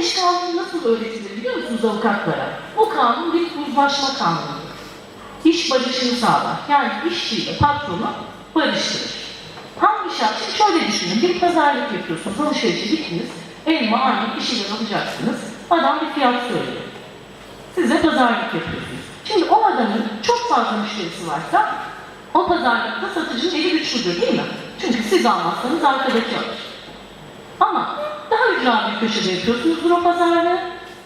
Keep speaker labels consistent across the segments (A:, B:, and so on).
A: İş kanunu nasıl öğretilir biliyor musunuz avukatlara? Bu kanun bir uzlaşma kanunu. İş barışını sağlar. Yani işçiyle patronu barıştırır. Hangi şart? Şöyle düşünün. Bir pazarlık yapıyorsunuz. Alışverişe gittiniz. Elma, armut bir şeyler alacaksınız. Adam bir fiyat söylüyor. Size pazarlık yapıyorsunuz. Şimdi o adamın çok fazla müşterisi varsa o pazarlıkta satıcının eli güçlüdür değil mi? Çünkü siz almazsanız arkadaki alır. Ama daha ücra bir köşede yapıyorsunuzdur o pazarlığı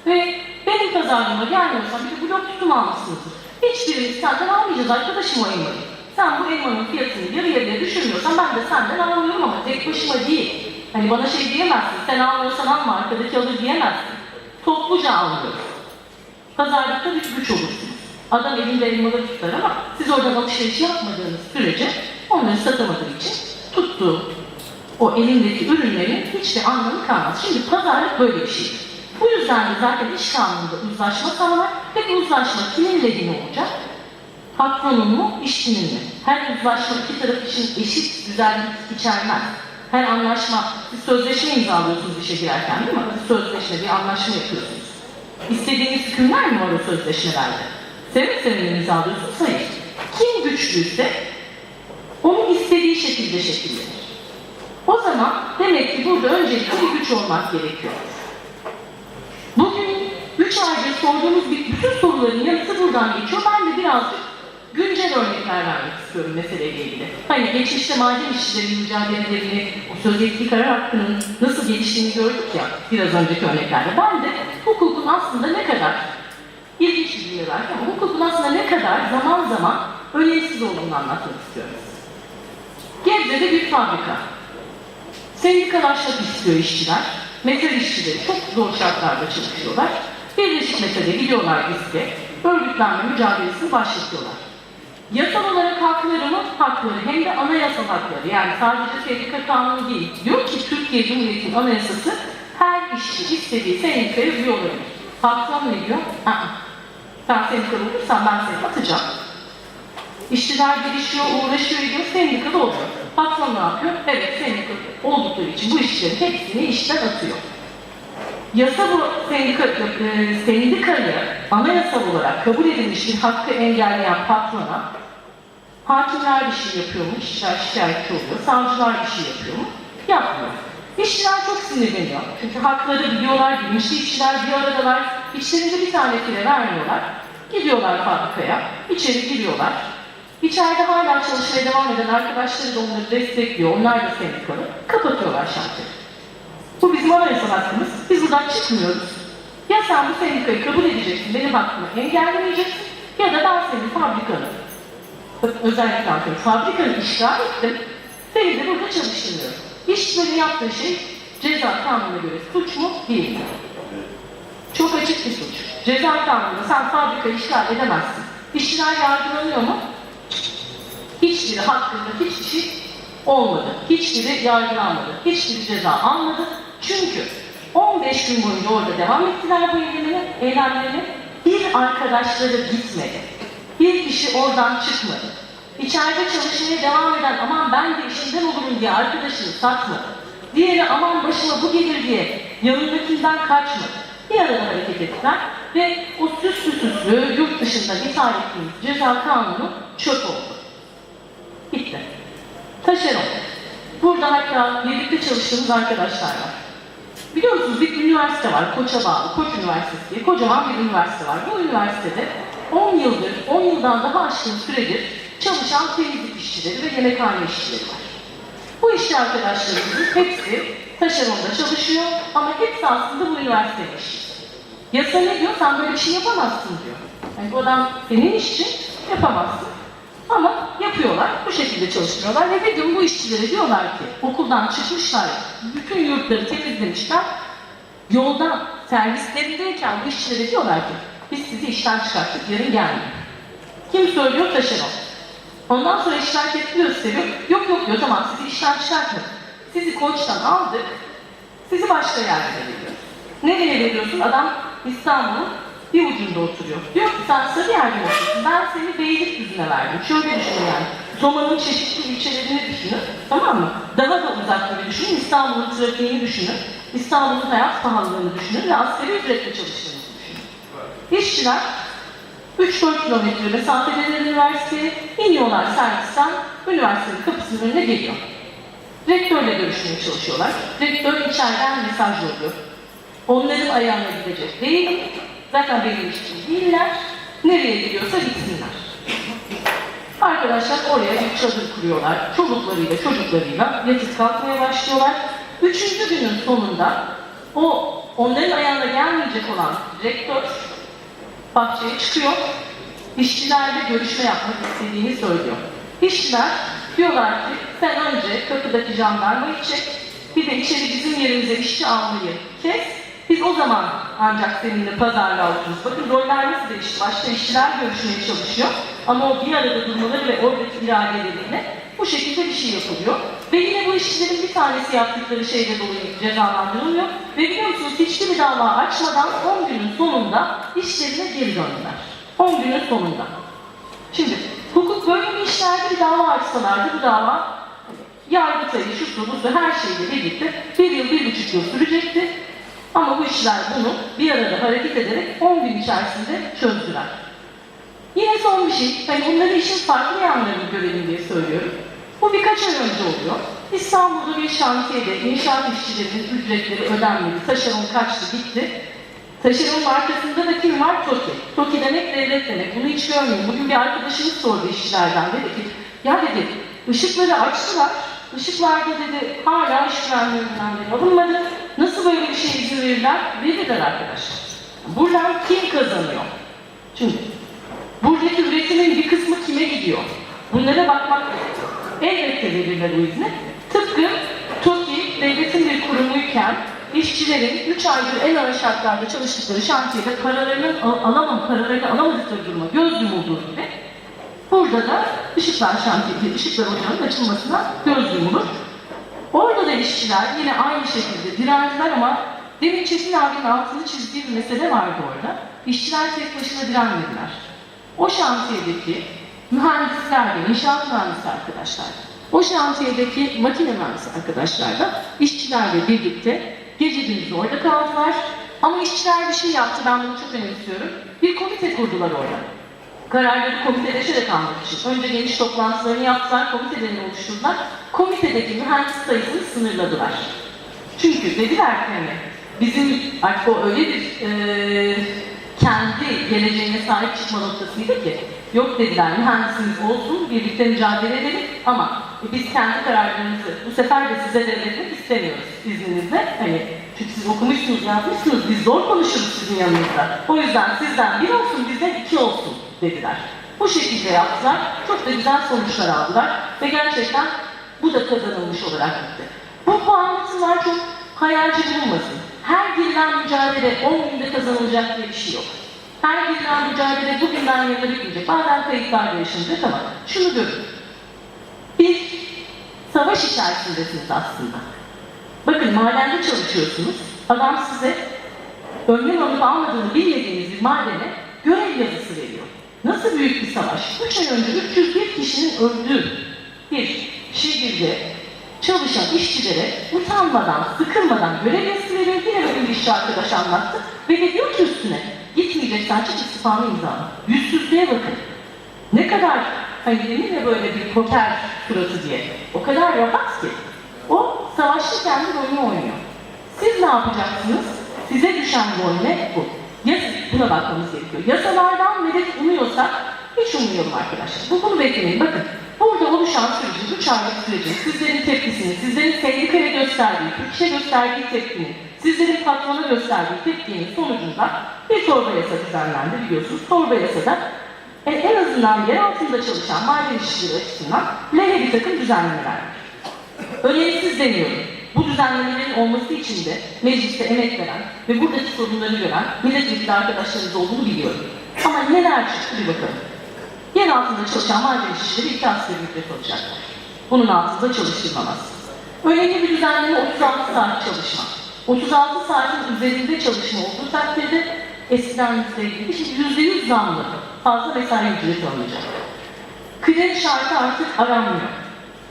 A: ve benim pazarlığıma gelmiyorsan bir de blok tutum almışsınızdır. Hiçbirimiz senden almayacağız arkadaşım o elmayı. Sen bu elmanın fiyatını yarıya bile düşürmüyorsan ben de senden almıyorum ama tek başıma değil. Hani bana şey diyemezsin, sen almıyorsan alma arkadaki alır diyemezsin. Topluca alıyoruz. Pazarlıkta bir güç olursunuz. Adam elinde elmaları tutar ama siz oradan alışveriş yapmadığınız sürece onları satamadığı için tuttuğu o elindeki ürünlerin hiçbir anlamı kalmaz. Şimdi pazarlık böyle bir şey. Bu yüzden de zaten iş kanununda uzlaşma sağlar bu uzlaşma kimin lehine olacak? Patronun mu, işçinin mi? Her uzlaşma iki taraf için eşit güzellik içermez. Her anlaşma, siz sözleşme imzalıyorsunuz işe girerken değil mi? Bir sözleşme, bir anlaşma yapıyorsunuz. İstediğiniz hükümler mi var o sözleşmelerde? Seve seve imzalıyorsunuz? Hayır. Kim güçlüyse onun istediği şekilde şekillenir. O zaman demek ki burada öncelikle bir güç olmak gerekiyor. Bugün üç aydır sorduğumuz bütün soruların yanıtı buradan geçiyor. Ben de birazcık güncel örnekler vermek istiyorum meseleyle ilgili. Hani geçmişte maden işçileri mücadelelerini, o söz etki karar hakkının nasıl geliştiğini gördük ya biraz önceki örneklerde. Ben de hukukun aslında ne kadar ilginç bir bilgi var ama hukukun aslında ne kadar zaman zaman önemsiz olduğunu anlatmak istiyorum. Gebze'de bir fabrika. Sendikalaşmak istiyor işçiler. Metal işçileri çok zor şartlarda çalışıyorlar. Birleşik Metal'e gidiyorlar riske. Örgütlenme mücadelesini başlatıyorlar. Yasal olarak hakları? Hakları. Hem de anayasal hakları. Yani sadece sendika kanunu değil. Diyor ki Türkiye Cumhuriyeti'nin anayasası her işçi istediği sendikaya üye olabilir. Ne diyor? Aa, sen sendikalı olursan ben seni atacağım. İşçiler gelişiyor, uğraşıyor, ediyor, sendikada oluyor. Patron ne yapıyor? Evet, sendika oldukları için bu işçilerin hepsini işten atıyor. Yasa bu sendika, e, sendikayı anayasal olarak kabul edilmiş bir hakkı engelleyen patrona hakimler bir şey yapıyor mu? İşçiler şikayetçi oluyor. Savcılar bir şey yapıyor mu? Yapmıyor. İşçiler çok sinirleniyor. Çünkü hakları biliyorlar, bilinçli işçiler bir aradalar. İçlerinde bir tane file vermiyorlar. Gidiyorlar fabrikaya, içeri giriyorlar. İçeride hala çalışmaya devam eden arkadaşları da onları destekliyor. Onlar da sendikalı. Kapatıyorlar şantiyayı. Bu bizim anayasal hakkımız. Biz buradan çıkmıyoruz. Ya sen bu sendikayı kabul edeceksin, benim hakkımı engellemeyeceksin ya da ben senin fabrikanı, özellikle anlatıyorum, fabrikanı işgal ettim, seni de burada çalıştırmıyorum. İşçilerin yaptığı şey ceza kanununa göre suç mu değil mi? Çok açık bir suç. Ceza kanununda sen fabrikayı işgal edemezsin. İşçiler yargılanıyor mu? Hiçbiri hakkında hiçbir şey olmadı. Hiçbiri yargılanmadı. Hiçbiri ceza almadı. Çünkü 15 gün boyunca orada devam ettiler bu eylemini, eylemlerini. Bir arkadaşları gitmedi. Bir kişi oradan çıkmadı. İçeride çalışmaya devam eden aman ben de işinden olurum diye arkadaşını satmadı. Diğeri aman başıma bu gelir diye yanındakinden kaçmadı. Bir arada hareket ettiler ve o süslü süslü yurt dışında ithal ettiğimiz ceza kanunu çöp oldu. Bitti. Taşeron. Burada hatta birlikte çalıştığımız arkadaşlar var. Biliyor musunuz bir üniversite var, Koç'a bağlı, Koç Üniversitesi diye kocaman bir üniversite var. Bu üniversitede 10 yıldır, 10 yıldan daha aşkın süredir çalışan temizlik işçileri ve yemekhane işçileri var. Bu işçi arkadaşlarımızın hepsi taşeronda çalışıyor ama hepsi aslında bu üniversitenin işçisi. Yasa ne diyor? Sen böyle bir şey yapamazsın diyor. Yani bu adam senin işçi, yapamazsın. Ama yapıyorlar, bu şekilde çalıştırıyorlar ve bir gün bu işçilere diyorlar ki okuldan çıkmışlar, bütün yurtları temizlemişler. Yolda servislerindeyken bu işçilere diyorlar ki biz sizi işten çıkarttık, yarın gelmeyin. Kim söylüyor? Taşeron. Ondan sonra iş şirket gösteriyor. Yok yok diyor tamam sizi işten çıkartmadık. Sizi koçtan aldık, sizi başka yerlere veriyoruz. Nereye veriyorsun? Adam İstanbul'un bir ucunda oturuyor. Diyor ki sen Sarıyer'de oturuyorsun? Ben seni Beylikdüzü'ne verdim. Şöyle düşünün yani. Soma'nın çeşitli ilçelerini düşünün. Tamam mı? Daha da uzakları düşünün. İstanbul'un trafiğini düşünün. İstanbul'un hayat pahalılığını düşünün ve asgari ücretle çalıştığınızı düşünün. İşçiler 3-4 kilometre mesafedeler üniversiteye, iniyorlar servisten, üniversitenin kapısının önüne geliyor. Rektörle görüşmeye çalışıyorlar. Rektör içeriden mesaj yolluyor. Onların ayağına gidecek değilim. Zaten benim için değiller. Nereye gidiyorsa gitsinler. Arkadaşlar oraya bir çadır kuruyorlar. Çocuklarıyla çocuklarıyla yatıp kalkmaya başlıyorlar. Üçüncü günün sonunda o onların ayağına gelmeyecek olan rektör bahçeye çıkıyor. İşçilerle görüşme yapmak istediğini söylüyor. İşçiler diyorlar ki sen önce kapıdaki jandarmayı çek, bir de içeri bizim yerimize işçi almayı kes. Biz o zaman ancak seninle pazarlığa otururuz. Bakın roller nasıl değişti. Başta işçiler görüşmeye çalışıyor. Ama o bir arada durmaları ve oradaki iradeleriyle bu şekilde bir şey yapılıyor. Ve yine bu işçilerin bir tanesi yaptıkları şeyle dolayı cezalandırılıyor. Ve biliyor musunuz hiçbir bir dava açmadan 10 günün sonunda işlerine geri döndüler. 10 günün sonunda. Şimdi hukuk böyle bir işlerde bir dava açsalardı bu dava yargıtayı, şusu, busu her şeyle birlikte bir yıl, bir buçuk yıl sürecekti. Ama bu işler bunu bir arada hareket ederek 10 gün içerisinde çözdüler. Yine son bir şey, hani bunları işin farklı yanlarını görelim diye söylüyorum. Bu birkaç ay önce oluyor. İstanbul'da bir şantiyede inşaat işçilerinin ücretleri ödenmedi. Taşeron kaçtı gitti. Taşeronun arkasında da kim var? TOKİ. TOKİ demek devlet demek. Bunu hiç görmüyorum. Bugün bir arkadaşımız sordu işçilerden. Dedi ki, ya dedi, ışıkları açtılar. Işıklarda dedi, hala iş güvenliği önlemleri alınmadı. Nasıl böyle bir şey izin verirler? Verirler arkadaşlar. Buradan kim kazanıyor? Şimdi buradaki üretimin bir kısmı kime gidiyor? Bunlara bakmak gerekiyor. Elbette verirler o izni. Tıpkı TOKİ devletin bir kurumuyken işçilerin 3 aydır en ağır şartlarda çalıştıkları şantiyede paralarının al- alamam, paralarını alamadıkları duruma göz yumulduğu gibi burada da ışıklar şantiyede, ışıklar ocağının açılmasına göz yumulur. Orada da işçiler yine aynı şekilde direndiler ama demin Çetin abinin altını çizdiği bir mesele vardı orada. İşçiler tek başına direnmediler. O şantiyedeki mühendisler de, inşaat mühendisi arkadaşlar, o şantiyedeki makine mühendisi arkadaşlar da işçilerle birlikte gece gündüz orada kaldılar. Ama işçiler bir şey yaptı, ben bunu çok önemsiyorum. Bir komite kurdular orada. Kararları komiteleşerek almak için. Önce geniş toplantılarını yaptılar, komitelerini oluşturdular. Komitedeki mühendis sayısını sınırladılar. Çünkü dediler ki hani bizim artık o öyle bir e, kendi geleceğine sahip çıkma noktasıydı ki yok dediler mühendisimiz olsun birlikte mücadele edelim ama biz kendi kararlarımızı bu sefer de size devretmek istemiyoruz izninizle. Hani çünkü siz okumuşsunuz, yazmışsınız, biz zor konuşuruz sizin yanınızda. O yüzden sizden bir olsun, bizden iki olsun dediler. Bu şekilde yaptılar. Çok da güzel sonuçlar aldılar. Ve gerçekten bu da kazanılmış olarak gitti. Bu puanlatımlar çok hayalci bulunmasın. Her girilen mücadele 10 günde kazanılacak diye bir şey yok. Her girilen mücadele bugünden yarına bitmeyecek. Bazen kayıplar da yaşanacak ama şunu görün. Bir savaş içerisindesiniz aslında. Bakın madende çalışıyorsunuz. Adam size önlem alıp almadığını bilmediğiniz bir madene görev yazısı veriyor. Nasıl büyük bir savaş? Üç ay önce 301 kişinin öldüğü bir şehirde çalışan işçilere utanmadan, sıkılmadan görev yazısı veriyor. Yine bir işçi arkadaş anlattı. Ve de diyor ki üstüne, gitmeyeceksen çık istifanı imzala. Yüzsüzlüğe bakın. Ne kadar, hani ya böyle bir poker suratı diye. O kadar rahat ki. O savaşta kendi rolünü oynuyor. Siz ne yapacaksınız? Size düşen rol ne? Bu. Ya buna bakmamız gerekiyor. Yasalardan medet umuyorsak hiç ummuyorum arkadaşlar. Bu bunu beklemeyin. Bakın burada oluşan sürecin, üç aylık sürecin, sizlerin tepkisini, sizlerin sendikaya gösterdiği, işe gösterdiği tepkinin, sizlerin patrona gösterdiği tepkinin sonucunda bir torba yasa düzenlendi biliyorsunuz. Torba yasada en azından yer altında çalışan maden işçileri açısından lehre bir takım düzenlemeler var. Önemsiz demiyorum. Bu düzenlemelerin olması için de mecliste emek veren ve buradaki sorunları gören milletvekili arkadaşlarımız olduğunu biliyorum. Ama neler çıktı bir bakalım. Yer altında çalışan maden işçileri iki asgari ücret alacaklar. Bunun altında çalıştırmamaz. Önemli bir düzenleme 36 saat çalışma. 36 saatin üzerinde çalışma olduğu takdirde eskiden %50, şimdi %100 zamlı fazla mesai ücreti alınacak. Kıdem şartı artık aranmıyor.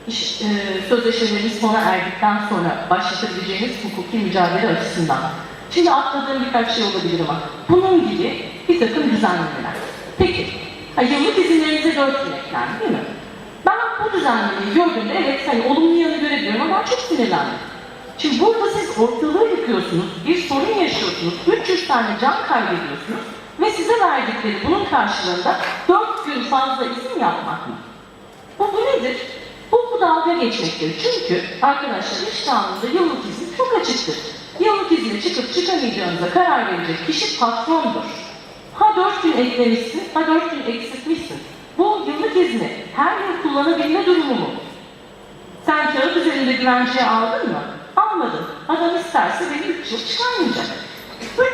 A: iş, e, sözleşmeleriniz sona erdikten sonra başlatabileceğiniz hukuki mücadele açısından. Şimdi atladığım birkaç şey olabilir ama bunun gibi bir takım düzenlemeler. Peki, ha, yıllık izinlerinize dört gün eklendi değil mi? Ben bu düzenlemeyi gördüğümde evet hani olumlu yanı görebiliyorum ama ben çok sinirlendim. Şimdi burada siz ortalığı yıkıyorsunuz, bir sorun yaşıyorsunuz, 300 tane can kaybediyorsunuz ve size verdikleri bunun karşılığında 4 gün fazla izin yapmak mı? Bu, bu nedir? Bu, bu dalga geçmektir. Çünkü arkadaşlar iş kanununda yıllık izin çok açıktır. Yıllık izine çıkıp çıkamayacağınıza karar verecek kişi patrondur. Ha 4 gün eklemişsin, ha 4 gün eksiltmişsin. Bu yıllık izni her yıl kullanabilme durumu mu? Sen kağıt üzerinde güvenceye aldın mı? Almadın. Adam isterse beni 3 yıl çıkarmayacak.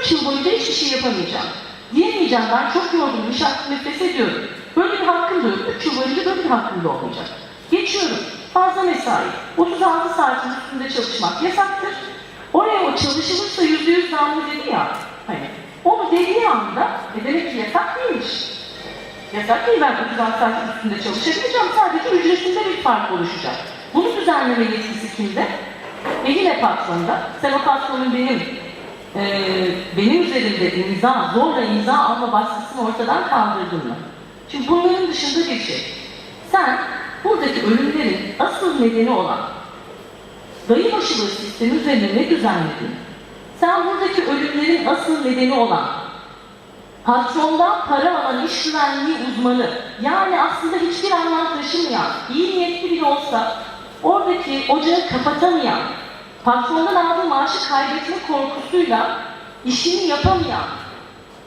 A: 3 yıl boyunca hiçbir şey yapamayacağım. Diyemeyeceğim ben çok yorgunum, hakkı nefes ediyorum. Böyle bir hakkım da yok. 3 yıl boyunca böyle bir hakkım da olmayacak. Geçiyorum. Fazla mesai. 36 saatin üstünde çalışmak yasaktır. Oraya o çalışılırsa yüzde yüz zamlı dedi ya. Hani onu dediği anda e demek ki yasak değilmiş. Yasak değil ben 36 saatin üstünde çalışabileceğim. Sadece ücretinde bir fark oluşacak. Bunu düzenleme yetkisi kimde? E yine patronda. Sen o patronun benim eee benim üzerimde imza, zorla imza alma baskısını ortadan kaldırdın mı? Şimdi bunların dışında bir şey. Sen buradaki ölümlerin asıl nedeni olan dayı başılığı sistemi üzerine ne düzenledin? Sen buradaki ölümlerin asıl nedeni olan patrondan para alan iş güvenliği uzmanı, yani aslında hiçbir anlam taşımayan, iyi niyetli bile olsa oradaki ocağı kapatamayan, patrondan aldığı maaşı kaybetme korkusuyla işini yapamayan,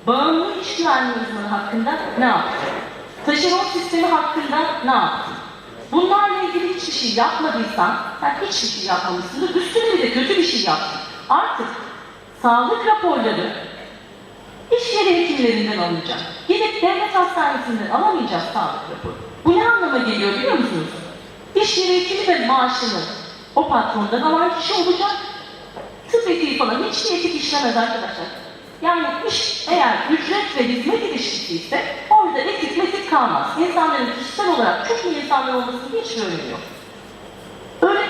A: bağımlı iş güvenliği uzmanı hakkında ne yaptı? Taşeron sistemi hakkında ne yaptı? Bunlarla ilgili hiçbir şey yapmadıysan, sen hiçbir şey yapmamışsındır, üstüne de kötü bir şey yaptın. Artık sağlık raporları İş yeri hekimlerinden alınacak. Gidip devlet hastanesinden alamayacağız sağlık raporu. Bu ne anlama geliyor biliyor musunuz? İş yeri hekimi de maaşını o patrondan alan kişi olacak. Tıp etiği falan hiçbir etik işlemez arkadaşlar. Yani iş eğer ücret ve hizmet ilişkisi ise orada etik metik kalmaz. İnsanların kişisel olarak çok iyi insanlar olmasının hiçbir önemi yok. Öyle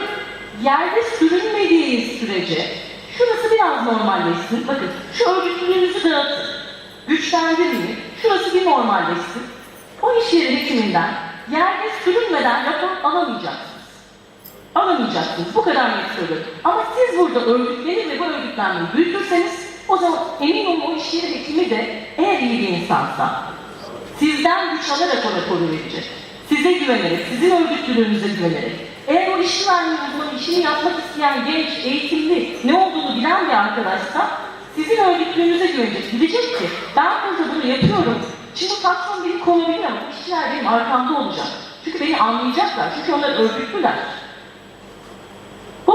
A: yerde sürünmediğiniz sürece şurası biraz normalleşsin. Bakın şu örgütlülüğünüzü dağıtın. Güçlendirmeyin. Şurası bir normalleşsin. O iş yeri hekiminden yerde sürünmeden rapor alamayacaksınız. Alamayacaksınız. Bu kadar net söylüyorum. Ama siz burada örgütlenir ve bu örgütlenmeyi büyütürseniz o zaman emin olun o iş yeri hekimi de eğer iyi bir insansa sizden güç alarak o raporu verecek. Size güvenerek, sizin örgütlülüğünüze güvenerek. Eğer o iş güvenliği uzmanı işini yapmak isteyen genç, eğitimli, ne olduğunu bilen bir arkadaşsa sizin örgütlüğünüze güvenecek. Bilecek ki ben burada bunu yapıyorum. Şimdi patron beni kovabilir ama bu işçiler benim arkamda olacak. Çünkü beni anlayacaklar. Çünkü onlar örgütlüler.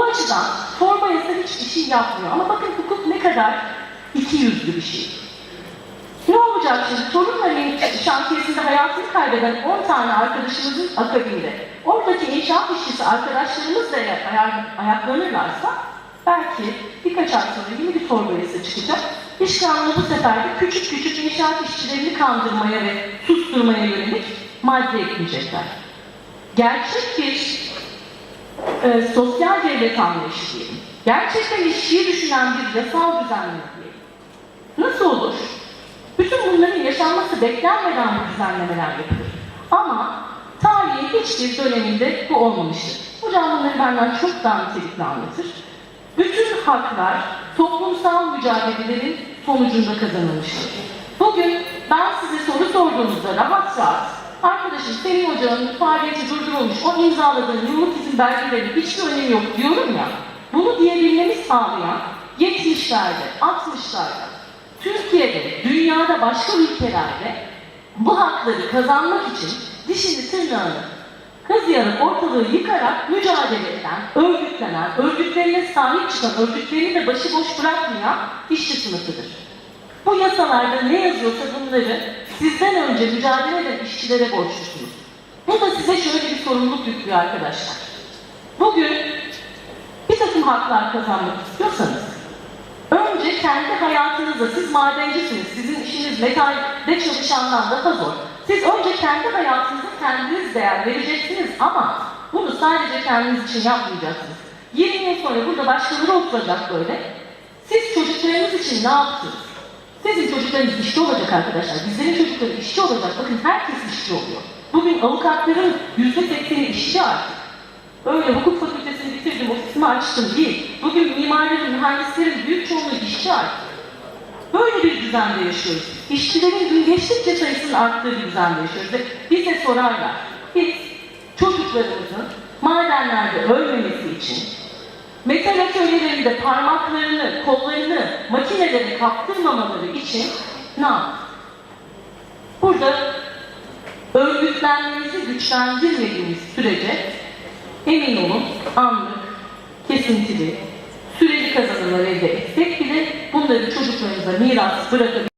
A: Bu açıdan torba yasa hiçbir şey yapmıyor. Ama bakın hukuk ne kadar iki yüzlü bir şey. Ne olacak şimdi? Torunların şantiyesinde hayatını kaybeden 10 tane arkadaşımızın akabinde oradaki inşaat işçisi arkadaşlarımız da aya- ayaklanırlarsa belki birkaç ay sonra yeni bir yasa çıkacak. İş bu sefer de küçük küçük inşaat işçilerini kandırmaya ve susturmaya yönelik madde ekleyecekler. Gerçek bir e, sosyal devlet anlayışı diyelim. Gerçekten işçiyi düşünen bir yasal düzenleme diyelim. Nasıl olur? Bütün bunların yaşanması beklenmeden bu düzenlemeler yapılır. Ama tarihin hiçbir döneminde bu olmamıştır. Hocam bunları benden çok daha nitelikli anlatır. Bütün haklar toplumsal mücadelelerin sonucunda kazanılmıştır. Bugün ben size soru sorduğunuzda rahat rahat arkadaşım senin hocanın faaliyeti durdurulmuş, o imzaladığın yıllık izin belgelerinin hiçbir önemi yok diyorum ya, bunu diyebilmemi sağlayan 70'lerde, 60'larda Türkiye'de, dünyada başka ülkelerde bu hakları kazanmak için dişini tırnağını kazıyarak ortalığı yıkarak mücadele eden, örgütlenen, örgütlerine sahip çıkan, örgütlerini de başıboş bırakmayan işçi sınıfıdır. Bu yasalarda ne yazıyorsa bunları sizden önce mücadele eden işçilere borçlusunuz. Bu da size şöyle bir sorumluluk yüklüyor arkadaşlar. Bugün bir takım haklar kazanmak istiyorsanız önce kendi hayatınızda siz madencisiniz, sizin işiniz metalde çalışandan daha zor. Siz önce kendi hayatınızda kendiniz değer vereceksiniz ama bunu sadece kendiniz için yapmayacaksınız. 20 yıl sonra burada başkaları oturacak böyle. Siz çocuklarınız için ne yaptınız? Sizin çocuklarınız işçi olacak arkadaşlar. Bizlerin çocukları işçi olacak. Bakın herkes işçi oluyor. Bugün avukatların yüzde sekseni işçi artık. Öyle hukuk fakültesini bitirdim, ofisimi açtım değil. Bugün mimarların, mühendislerin büyük çoğunluğu işçi artık. Böyle bir düzende yaşıyoruz. İşçilerin gün geçtikçe sayısının arttığı bir düzende yaşıyoruz. Ve bize sorarlar. Biz çocuklarımızın madenlerde ölmemesi için metal atölyelerinde parmaklarını, kollarını makinelere kaptırmamaları için ne? Burada örgütlenmemizi güçlendirmediğimiz sürece emin olun anlık, kesintili, süreli kazanımlar elde etsek bile bunları çocuklarımıza miras bırakabiliriz.